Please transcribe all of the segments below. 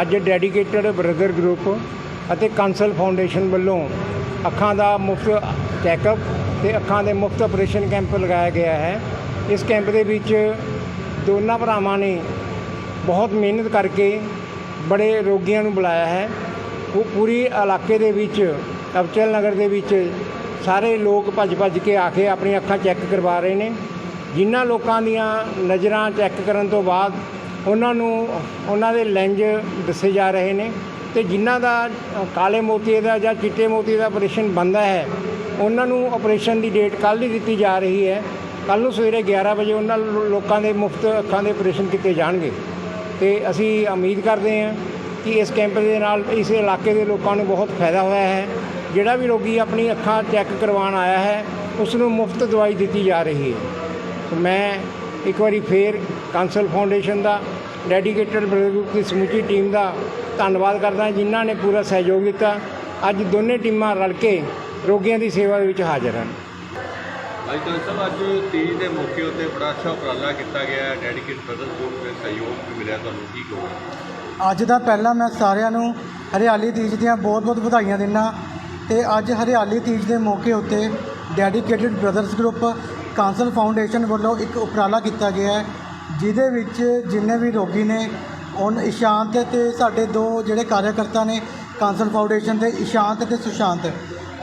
ਅੱਜ dedicated brother group ਅਤੇ Kansal foundation ਵੱਲੋਂ ਅੱਖਾਂ ਦਾ ਮੁਫਤ ਚੈੱਕਅਪ ਤੇ ਅੱਖਾਂ ਦੇ ਮੁਫਤ ਆਪਰੇਸ਼ਨ ਕੈਂਪ ਲਗਾਇਆ ਗਿਆ ਹੈ। ਇਸ ਕੈਂਪ ਦੇ ਵਿੱਚ ਦੋਨਾਂ ਭਰਾਵਾਂ ਨੇ ਬਹੁਤ ਮਿਹਨਤ ਕਰਕੇ ਬੜੇ ਰੋਗੀਆਂ ਨੂੰ ਬੁਲਾਇਆ ਹੈ। ਉਹ ਪੂਰੀ ਇਲਾਕੇ ਦੇ ਵਿੱਚ, ਅਬਚਲ ਨਗਰ ਦੇ ਵਿੱਚ ਸਾਰੇ ਲੋਕ ਭੱਜ ਭੱਜ ਕੇ ਆ ਕੇ ਆਪਣੀਆਂ ਅੱਖਾਂ ਚੈੱਕ ਕਰਵਾ ਰਹੇ ਨੇ। ਜਿਨ੍ਹਾਂ ਲੋਕਾਂ ਦੀਆਂ ਨਜ਼ਰਾਂ ਚੈੱਕ ਕਰਨ ਤੋਂ ਬਾਅਦ ਉਹਨਾਂ ਨੂੰ, ਉਹਨਾਂ ਦੇ ਲੈਂਜ ਦੱਸੇ ਜਾ ਰਹੇ ਨੇ ਤੇ ਜਿਨ੍ਹਾਂ ਦਾ ਕਾਲੇ ਮੋਤੀਏ ਦਾ ਜਾਂ ਚਿੱਟੇ ਮੋਤੀਏ ਦਾ ਆਪਰੇਸ਼ਨ ਬੰਦਾ ਹੈ, ਉਹਨਾਂ ਨੂੰ ਆਪਰੇਸ਼ਨ ਦੀ ਡੇਟ ਕੱਲ੍ਹ ਹੀ ਦਿੱਤੀ ਜਾ ਰਹੀ ਹੈ। ਕੱਲ੍ਹ ਨੂੰ ਸਵੇਰੇ 11 ਵਜੇ ਉਹਨਾਂ ਲੋਕਾਂ ਦੇ ਮੁਫਤ ਅੱਖਾਂ ਦੇ ਆਪਰੇਸ਼ਨ ਕੀਤੇ ਜਾਣਗੇ। ਤੇ ਅਸੀਂ ਉਮੀਦ ਕਰਦੇ ਹਾਂ ਕਿ ਇਸ ਕੈਂਪ ਦੇ ਨਾਲ ਇਸ ਇਲਾਕੇ ਦੇ ਲੋਕਾਂ ਨੂੰ ਬਹੁਤ ਫਾਇਦਾ ਹੋਇਆ ਹੈ। ਜਿਹੜਾ ਵੀ ਰੋਗੀ ਆਪਣੀ ਅੱਖਾਂ ਚੈੱਕ ਕਰਵਾਉਣ ਆਇਆ ਹੈ ਉਸ ਨੂੰ ਮੁਫਤ ਦਵਾਈ ਦਿੱਤੀ ਜਾ ਰਹੀ ਹੈ। ਮੈਂ ਇੱਕ ਵਾਰੀ ਫੇਰ ਕਾਂਸਲ ਫਾਊਂਡੇਸ਼ਨ ਦਾ ਡੈਡੀਕੇਟਡ ਬ੍ਰਦਰ ਗਰੁੱਪ ਦੀ ਸਮੁੱਚੀ ਟੀਮ ਦਾ ਧੰਨਵਾਦ ਕਰਦਾ ਜਿਨ੍ਹਾਂ ਨੇ ਪੂਰਾ ਸਹਿਯੋਗ ਦਿੱਤਾ। ਅੱਜ ਦੋਨੇ ਟੀਮਾਂ ਰਲ ਕੇ ਰੋਗੀਆਂ ਦੀ ਸੇਵਾ ਦੇ ਵਿੱਚ ਹਾਜ਼ਰ ਹਨ। ਭਾਈ ਕਾਂਤ ਸਾਹਿਬ ਅੱਜ ਤੀਜ ਦੇ ਮੌਕੇ ਉੱਤੇ ਬੜਾ ਅੱਛਾ ਉਪਰਾਲਾ ਕੀਤਾ ਗਿਆ ਹੈ। ਡੈਡੀਕੇਟ ਬ੍ਰਦਰ ਗਰੁੱਪ ਦੇ ਸਹਿਯੋਗ ਵੀ ਮਿਲਿਆ ਤੁਹਾਨੂੰ ਕੀ ਕਹੋਗੇ? ਅੱਜ ਦਾ ਪਹਿਲਾਂ ਮੈਂ ਸਾਰਿਆਂ ਨੂੰ ਹਰਿਆਲੀ ਤੀਜ ਦੀਆਂ ਬਹੁਤ-ਬਹੁਤ ਵਧਾਈਆਂ ਦਿੰਦਾ ਤੇ ਅੱਜ ਹਰਿਆਲੀ ਤੀਜ ਦੇ ਮੌਕੇ ਉੱਤੇ dedicated brothers group Kansal foundation ਵੱਲੋਂ ਇੱਕ ਉਪਰਾਲਾ ਕੀਤਾ ਗਿਆ ਹੈ। ਜਿਹਦੇ ਵਿੱਚ ਜਿੰਨੇ ਵੀ ਰੋਗੀ ਨੇ ਉਹਨ ਇਸ਼ਾਂਤ ਤੇ ਸਾਡੇ ਦੋ ਜਿਹੜੇ ਕਾਰਜਕਰਤਾ ਨੇ, ਕਾਂਸਲ ਫਾਊਂਡੇਸ਼ਨ ਦੇ ਇਸ਼ਾਂਤ ਤੇ ਸੁਸ਼ਾਂਤ।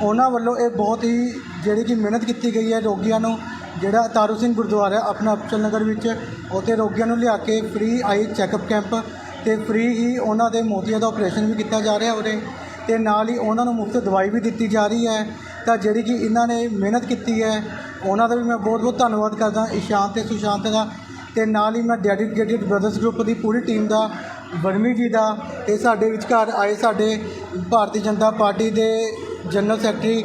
ਉਹਨਾਂ ਵੱਲੋਂ ਇਹ ਬਹੁਤ ਹੀ ਜਿਹੜੀ ਕਿ ਮਿਹਨਤ ਕੀਤੀ ਗਈ ਹੈ ਰੋਗੀਆਂ ਨੂੰ, ਜਿਹੜਾ ਤਾਰੂ ਸਿੰਘ ਗੁਰਦੁਆਰਾ ਆਪਣਾ ਅਪਚਲ ਨਗਰ ਵਿੱਚ, ਉੱਥੇ ਰੋਗੀਆਂ ਨੂੰ ਲਿਆ ਕੇ ਫ੍ਰੀ ਆਈ ਚੈੱਕਅਪ ਕੈਂਪ ਤੇ ਫ੍ਰੀ ਹੀ ਉਹਨਾਂ ਦੇ ਮੋਤੀਆਂ ਦਾ ਆਪਰੇਸ਼ਨ ਵੀ ਕੀਤਾ ਜਾ ਰਿਹਾ ਉਹਦੇ ਤੇ ਨਾਲ ਹੀ ਉਹਨਾਂ ਨੂੰ ਮੁਫਤ ਦਵਾਈ ਵੀ ਦਿੱਤੀ ਜਾ ਰਹੀ ਹੈ। ਤਾਂ ਜਿਹੜੀ ਕਿ ਇਹਨਾਂ ਨੇ ਮਿਹਨਤ ਕੀਤੀ ਹੈ, ਉਹਨਾਂ ਦਾ ਵੀ ਮੈਂ ਬਹੁਤ ਬਹੁਤ ਧੰਨਵਾਦ ਕਰਦਾ, ਇਸ਼ਾਂਤ ਤੇ ਸੁਸ਼ਾਂਤ ਦਾ ਤੇ ਨਾਲ ਹੀ ਮੈਂ ਡੈਡੀਕੇਟਿਡ ਬ੍ਰਦਰਸ ਗਰੁੱਪ ਦੀ ਪੂਰੀ ਟੀਮ ਦਾ, ਵਰਮੀ ਜੀ ਦਾ ਤੇ ਸਾਡੇ ਵਿਚਕਾਰ ਆਏ ਸਾਡੇ ਭਾਰਤੀ ਜਨਤਾ ਪਾਰਟੀ ਦੇ ਜਨਰਲ ਸੈਕਟਰੀ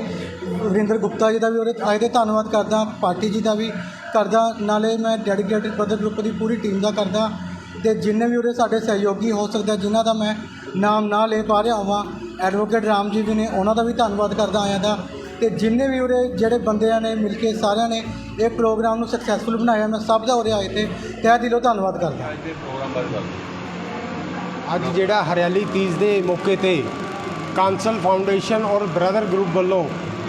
ਵਰਿੰਦਰ ਗੁਪਤਾ ਜੀ ਦਾ ਵੀ ਉਹਦੇ ਆਏ ਤੇ ਧੰਨਵਾਦ ਕਰਦਾ, ਪਾਰਟੀ ਜੀ ਦਾ ਵੀ ਕਰਦਾ, ਨਾਲੇ ਮੈਂ ਡੈਡੀਕੇਟਿਡ ਬ੍ਰਦਰ ਗਰੁੱਪ ਦੀ ਪੂਰੀ ਟੀਮ ਦਾ ਕਰਦਾ ਤੇ ਜਿੰਨੇ ਵੀ ਉਹਦੇ ਸਾਡੇ ਸਹਿਯੋਗੀ ਹੋ ਸਕਦਾ, ਜਿਨ੍ਹਾਂ ਦਾ ਮੈਂ ਨਾਮ ਨਾ ਲੈ ਪਾ ਰਿਹਾ ਹਾਂ ਐਡਵੋਕੇਟ ਰਾਮ ਜੀ ਵੀ ਨੇ, ਉਹਨਾਂ ਦਾ ਵੀ ਧੰਨਵਾਦ ਕਰਦਾ ਆਇਆਂ ਦਾ। ਤੇ ਜਿੰਨੇ ਵੀ ਉਹਦੇ ਜਿਹੜੇ ਬੰਦਿਆਂ ਨੇ ਮਿਲ ਕੇ ਸਾਰਿਆਂ ਨੇ ਇਹ ਪ੍ਰੋਗਰਾਮ ਨੂੰ ਸਕਸੈਸਫੁਲ ਬਣਾਇਆ ਮੈਂ ਸਭ ਦਾ ਉਹਦੇ ਆਏ ਤੇ ਤਹਿ ਦਿਲੋਂ ਧੰਨਵਾਦ ਕਰਦਾ। ਅੱਜ ਦੇ ਪ੍ਰੋਗਰਾਮ ਬਾਰੇ ਦੱਸੋ ਅੱਜ ਜਿਹੜਾ ਹਰਿਆਲੀ ਤੀਜ ਦੇ ਮੌਕੇ ਤੇ ਕਾਂਸਲ ਫਾਊਂਡੇਸ਼ਨ ਔਰ ਬ੍ਰਦਰ ਗਰੁੱਪ ਵੱਲੋਂ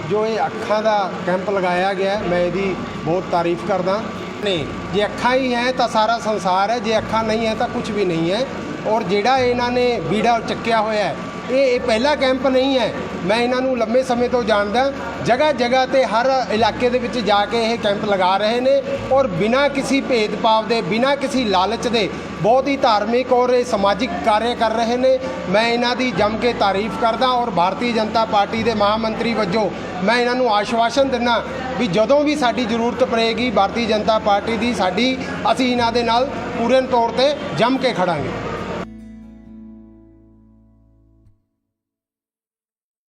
ਜੋ ਇਹ ਅੱਖਾਂ ਦਾ ਕੈਂਪ ਲਗਾਇਆ ਗਿਆ ਮੈਂ ਇਹਦੀ ਬਹੁਤ ਤਾਰੀਫ ਕਰਦਾ। ਨੇ ਜੇ ਅੱਖਾਂ ਹੀ ਹੈ ਤਾਂ ਸਾਰਾ ਸੰਸਾਰ ਹੈ ਜੇ ਅੱਖਾਂ ਨਹੀਂ ਹੈ ਤਾਂ ਕੁਝ ਵੀ ਨਹੀਂ ਹੈ। ਔਰ ਜਿਹੜਾ ਇਹਨਾਂ ਨੇ ਬੀੜਾ ਚੱਕਿਆ ਹੋਇਆ ਹੈ ਇਹ ਇਹ ਪਹਿਲਾ ਕੈਂਪ ਨਹੀਂ ਹੈ। ਮੈਂ ਇਹਨਾਂ ਨੂੰ ਲੰਮੇ ਸਮੇਂ ਤੋਂ ਜਾਣਦਾ ਜਗ੍ਹਾ ਜਗ੍ਹਾ ਤੇ ਹਰ ਇਲਾਕੇ ਦੇ ਵਿੱਚ ਜਾ ਕੇ ਇਹ ਕੈਂਪ ਲਗਾ ਰਹੇ ਨੇ ਔਰ ਬਿਨਾਂ ਕਿਸੇ ਭੇਦਭਾਵ ਦੇ, ਬਿਨਾਂ ਕਿਸੇ ਲਾਲਚ ਦੇ ਬਹੁਤ ਹੀ ਧਾਰਮਿਕ ਔਰ ਇਹ ਸਮਾਜਿਕ ਕਾਰਜ ਕਰ ਰਹੇ ਨੇ। ਮੈਂ ਇਹਨਾਂ ਦੀ ਜੰਮ ਕੇ ਤਾਰੀਫ ਕਰਦਾ ਔਰ ਭਾਰਤੀ ਜਨਤਾ ਪਾਰਟੀ ਦੇ ਮਹਾਮੰਤਰੀ ਵਜੋਂ ਮੈਂ ਇਹਨਾਂ ਨੂੰ ਆਸ਼ਵਾਸਨ ਦਿੰਦਾ ਵੀ ਜਦੋਂ ਵੀ ਸਾਡੀ ਜ਼ਰੂਰਤ ਪੜੇਗੀ, ਭਾਰਤੀ ਜਨਤਾ ਪਾਰਟੀ ਦੀ ਸਾਡੀ, ਅਸੀਂ ਇਹਨਾਂ ਦੇ ਨਾਲ ਪੂਰਨ ਤੌਰ ਤੇ ਜੰਮ ਕੇ ਖੜਾਂਗੇ।